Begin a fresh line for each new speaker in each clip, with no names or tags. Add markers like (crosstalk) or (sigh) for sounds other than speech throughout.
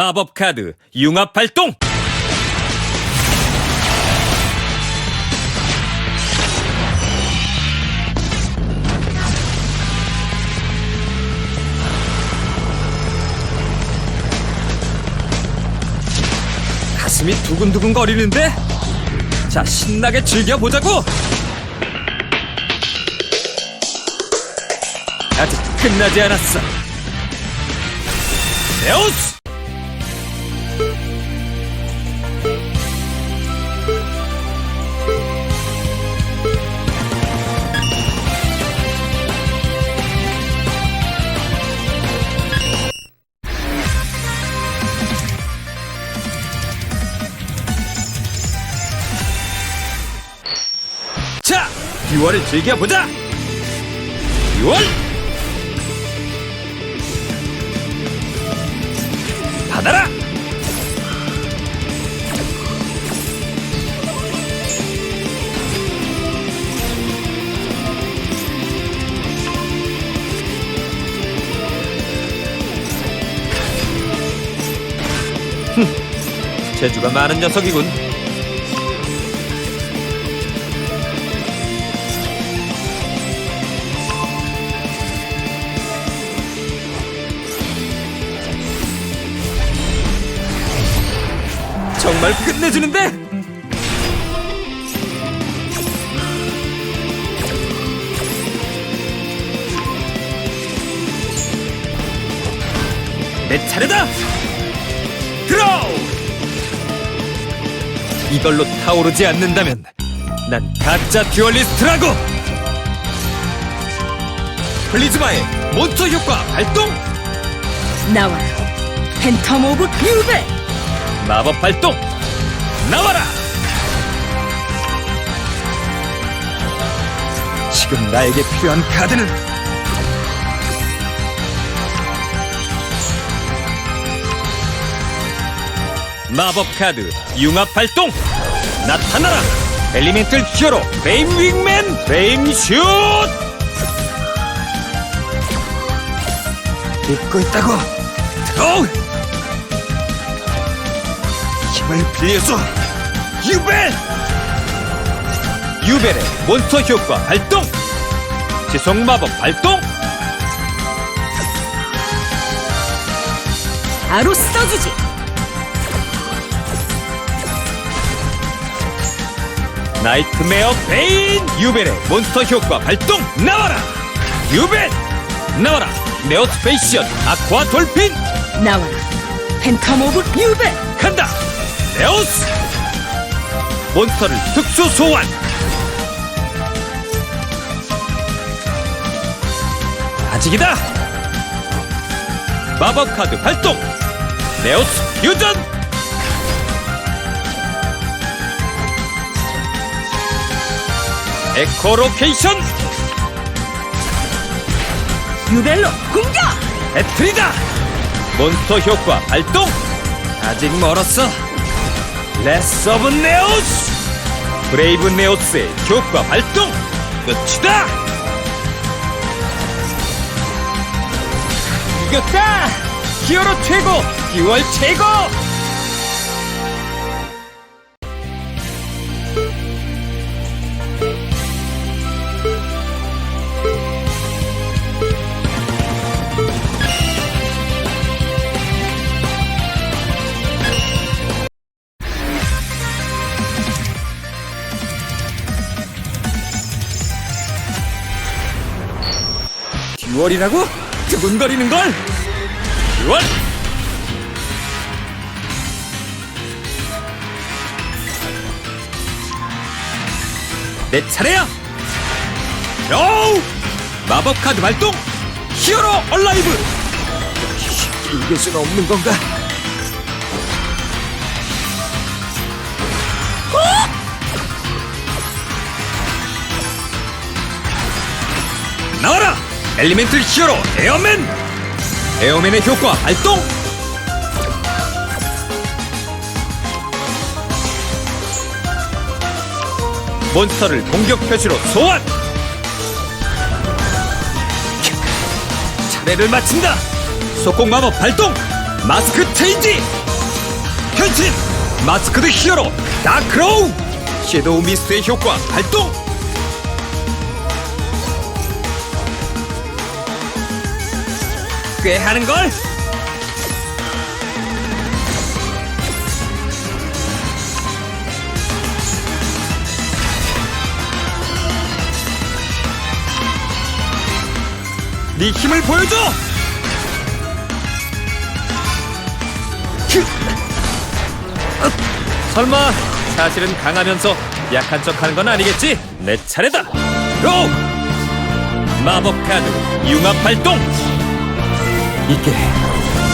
마법 카드 융합 발동! 가슴이 두근두근 거리는데? 자, 신나게 즐겨보자고! 아직 끝나지 않았어. 네오스! 듀얼을 즐겨보자! 듀얼! 받아라! 흠, 재주가 많은 녀석이군. 정말 끝내주는데? 내 차례다! 드로우! 이걸로 타오르지 않는다면 난 가짜 듀얼리스트라고! 플리즈마의 몬스터 효과 발동!
나와라 팬텀 오브 유베
마법 발동! 나와라! 지금 나에게 필요한 카드는 마법 카드 융합 발동! 나타나라! 엘리멘틀 히어로 베임 윙맨 베임 슛! 믿고 있다고! 드로우! 힘을 빌려서 유벨! 유벨의 몬스터 효과 발동! 지속 마법 발동!
바로 써주지
나이트메어 베인! 유벨의 몬스터 효과 발동! 나와라! 유벨! 나와라! 네오스페이시언 아쿠아 돌핀!
나와라 팬텀 오브 유베
간다! 네오스! 몬스터를 특수 소환! 아직이다! 마법 카드 발동! 네오스 유전! 에코로케이션!
유벨로 공격
배틀이다! 몬스터 효과 발동! 아직 멀었어. 레스 오브 네오스! 브레이브 네오스의 효과 발동! 끝이다! 이겼다! 히어로 최고! 6월 최고! 듀얼이라고? 두근거리는걸? 듀얼! 내 차례야! 요! 마법 카드 발동! 히어로 얼라이브! 이길 수는 없는 건가? 나와라! 엘리멘틀 히어로 에어맨! 에어맨의 효과 발동! 몬스터를 공격 표시로 소환! 차례를 마친다! 속공 마법 발동! 마스크 체인지 변신 마스크드 히어로 다크로우 섀도우 미스트의 효과 발동 꽤 하는걸 네 힘을 보여줘 설마 사실은 강하면서 약한 척하는 건 아니겠지? 내 차례다. 로! 마법 카드 융합 발동. 이게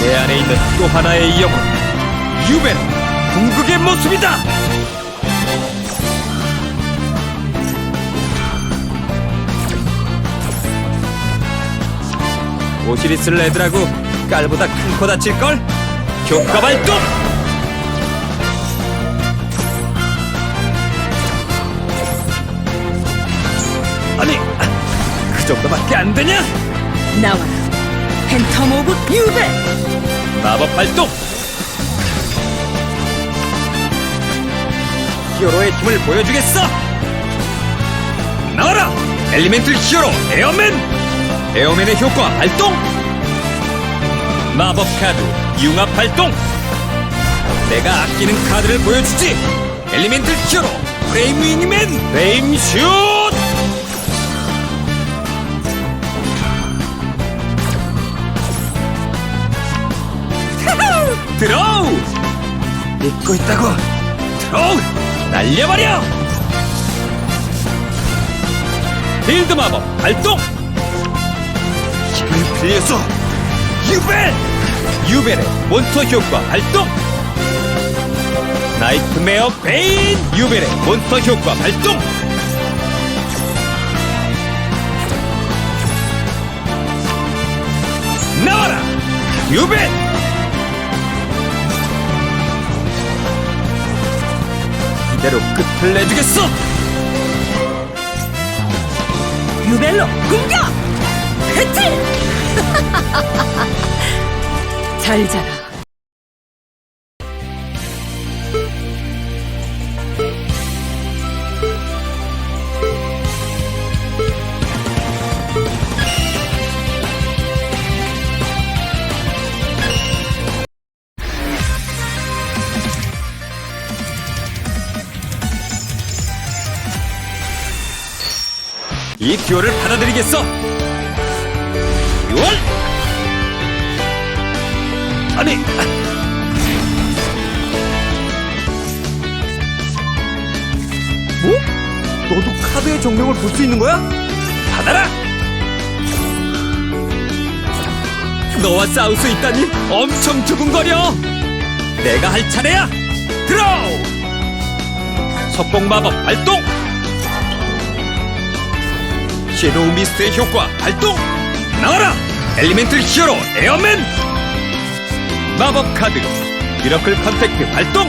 내 안에 있는 또 하나의 영혼 유벤 궁극의 모습이다. 오시리스 레드라고 깔보다 큰 코 다칠 걸? 효과 발동! 아니 그 정도밖에 안 되냐?
나와라 팬텀 오브 유벨
마법 발동! 히어로의 힘을 보여주겠어! 나와라! 엘리멘틀 히어로 에어맨! 에어맨의 효과 발동! 마법 카드 융합 발동! 내가 아끼는 카드를 보여주지! 엘리멘틀 히어로 프레임 위니맨 프레임 슛! 드로우! 믿고 있다고! 드로우! 날려버려! 필드 마법 발동! 힘을 빌려서 유벨! 유벨의 몬스터 효과 발동! 나이트메어 베인! 유벨의 몬스터 효과 발동! 나와라! 유벨! 이대로 끝을 내주겠어!
유벨로 공격! 배틀 (laughs) 잘 자라
이 듀얼을 받아들이겠어! 6월! 아니! 뭐? 너도 카드의 정령을 볼 수 있는 거야? 받아라! 너와 싸울 수 있다니 엄청 두근거려! 내가 할 차례야! 드로우! 석공 마법 발동! 섀도우 미스트의 효과 발동! 나와라! 엘리멘틀 히어로 에어맨! 마법 카드 미러클 컨택트 발동!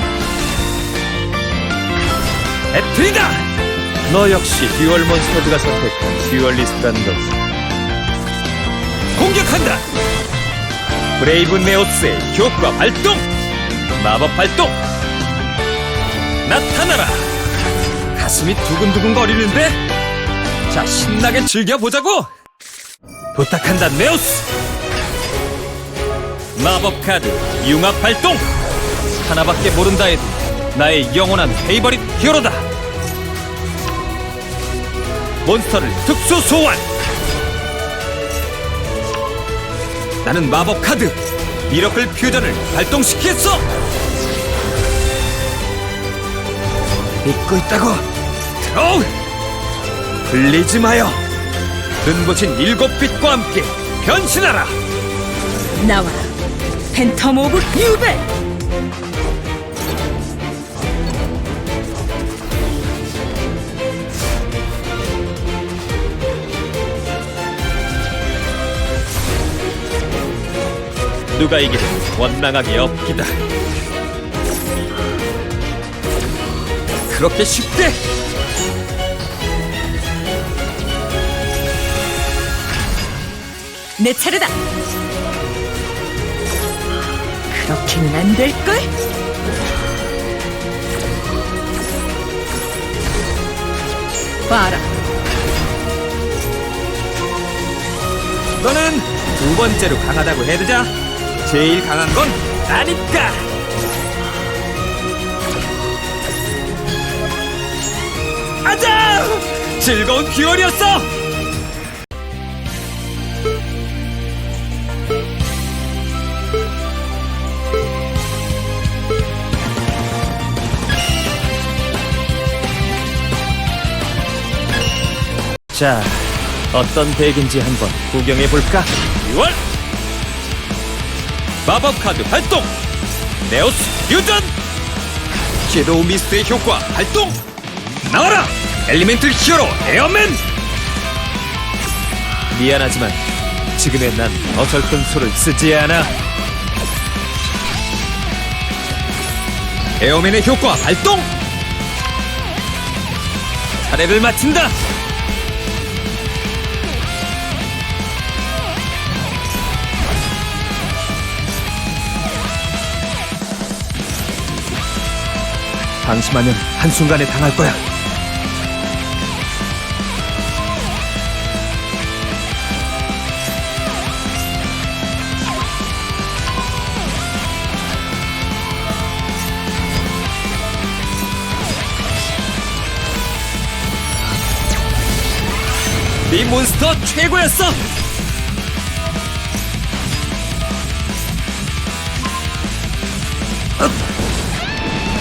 배틀이다! 너 역시 듀얼 몬스터즈가 선택한 듀얼리스트라는 거지 공격한다! 브레이브 네오스의 효과 발동! 마법 발동! 나타나라! 가슴이 두근두근 거리는데? 자, 신나게 즐겨보자고! 부탁한다, 네오스! 마법 카드, 융합 발동! 하나밖에 모른다 해도 나의 영원한 페이버릿 히어로다! 몬스터를 특수 소환! 나는 마법 카드, 미러클 퓨전을 발동시키겠어! 믿고 있다고! 드로우! 불리지 마요. 눈부신 일곱 빛과 함께 변신하라.
나와라 팬텀 오브 유벨
누가 이기든 원망함이 없기다. 그렇게 쉽게
내 차례다 그렇게는 안 될걸? 봐라,
너는 두 번째로 강하다고 해두자. 제일 강한 건 나니까. 아자! 즐거운 듀얼이었어. 자, 어떤 덱인지 한번 구경해 볼까? 6월 마법 카드 발동! 네오스 퓨전! 섀도우 미스트의 효과 발동! 나와라! 엘리멘틀 히어로 에어맨! 미안하지만 지금의 난 어설픈 수를 쓰지 않아 에어맨의 효과 발동! 차례를 마친다! 방심하면 한순간에 당할 거야. 네 몬스터 최고였어!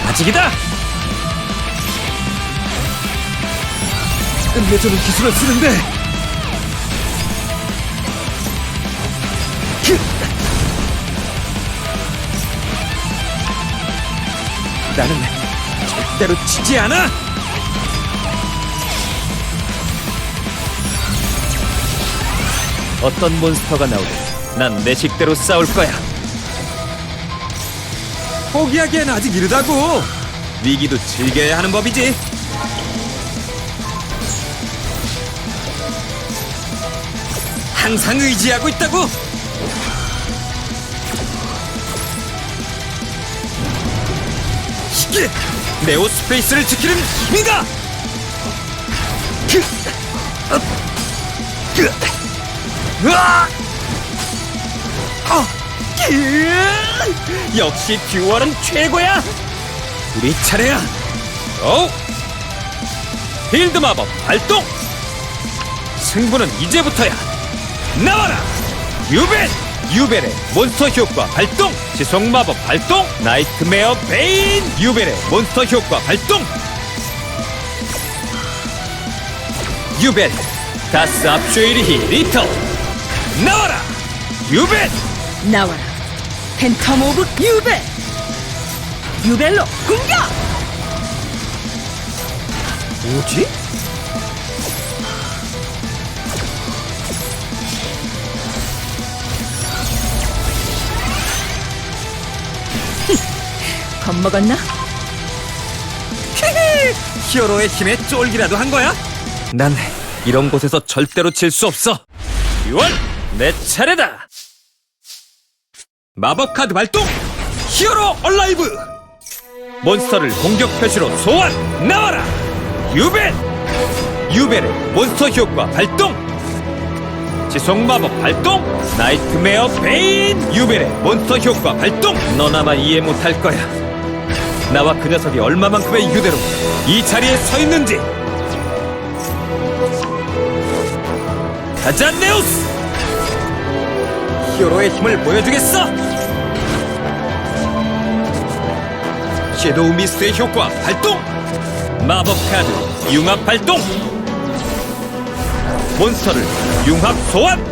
아직이다! 끝내주는 기술을 쓰는데 히! 나는 절대로 지지 않아! 어떤 몬스터가 나오든 난 내 식대로 싸울 거야 포기하기엔 아직 이르다고 위기도 즐겨야 하는 법이지 항상 의지하고 있다고. 이게 네오 스페이스를 지키는 힘이다. 그, 어, 그, 으아! 어, 그, 역시 듀얼은 최고야. 우리 차례야. 오, 필드 마법 발동. 승부는 이제부터야. 나와라! 유벨! 유벨의 몬스터 효과 발동! 지속 마법 발동! 나이트메어 베인! 유벨의 몬스터 효과 발동! 유벨! 다스 압쇼이리히 리턴! 나와라! 유벨!
나와라. 팬텀 오브 유벨! 유벨로 공격!
뭐지?
겁먹었나?
히어로의 힘에 쫄기라도 한 거야? 난 이런 곳에서 절대로 질 수 없어. 6월 내 차례다. 마법 카드 발동. 히어로 얼라이브. 몬스터를 공격 표시로 소환. 나와라. 유벨. 유벨의 몬스터 효과 발동. 지속 마법 발동. 나이트메어 베인. 유벨의 몬스터 효과 발동. 너나마 이해 못할 거야. 나와 그 녀석이 얼마만큼의 유대로 이 자리에 서 있는지. 가자 네오스! 히어로의 힘을 보여주겠어? 섀도우 미스트의 효과 발동! 마법 카드 융합 발동! 몬스터를 융합 소환!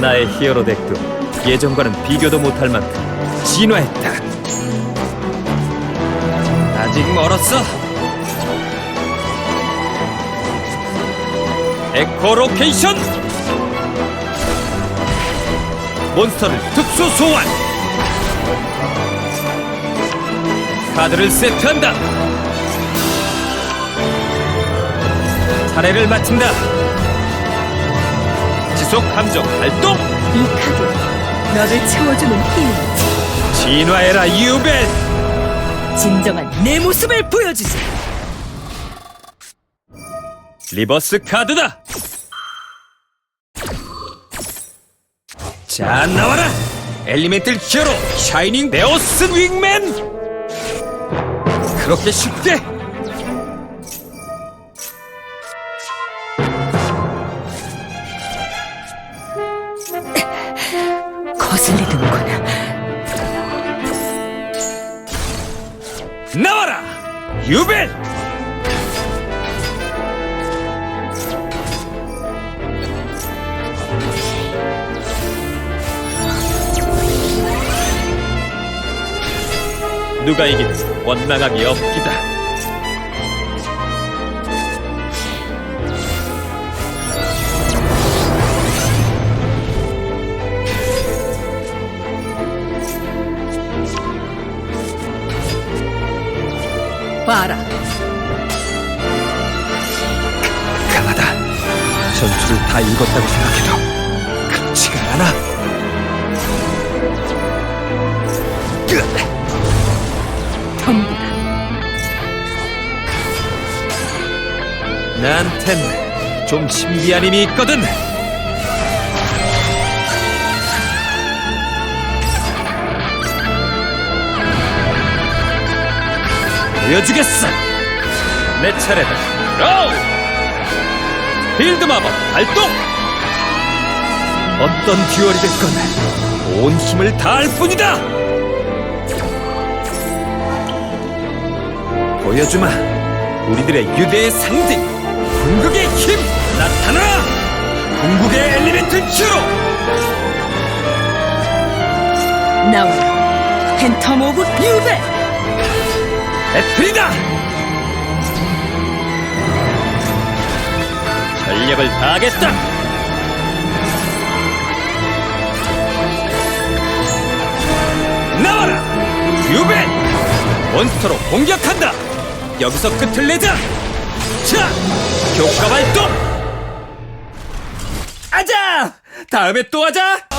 나의 히어로 덱도 예전과는 비교도 못할 만큼 진화했다. 아직 멀었어. 에코로케이션! 몬스터를 특수 소환! 카드를 세트한다! 차례를 마친다! 지속 함정 발동!
이 카드 너를 채워주는 힘
진화해라 유벨
진정한 내 모습을 보여주지
리버스 카드다! 자 나와라! 엘리멘틀 히어로 샤이닝 베어스 윙맨! 그렇게 쉽게 유벨 누가 이기든 원망함이 없기다
봐라.
강하다 전투를 다 읽었다고 생각해도 그렇지가 않아.
덤벼라
나한텐 좀 신비한 힘이 있거든 보여주겠어. 내 차례다. 로우 필드 마법 발동! 어떤 듀얼이 됐건 온 힘을 다할 뿐이다! 보여주마. 우리들의 유대의 상징 궁극의 힘 나타나라 궁극의 엘리멘트 히어로!
나와라 팬텀 오브 유벨
애플이다! 전력을 다하겠다! 나와라! 유벤 몬스터로 공격한다! 여기서 끝을 내자! 자! 효과 발동! 아자! 다음에 또 하자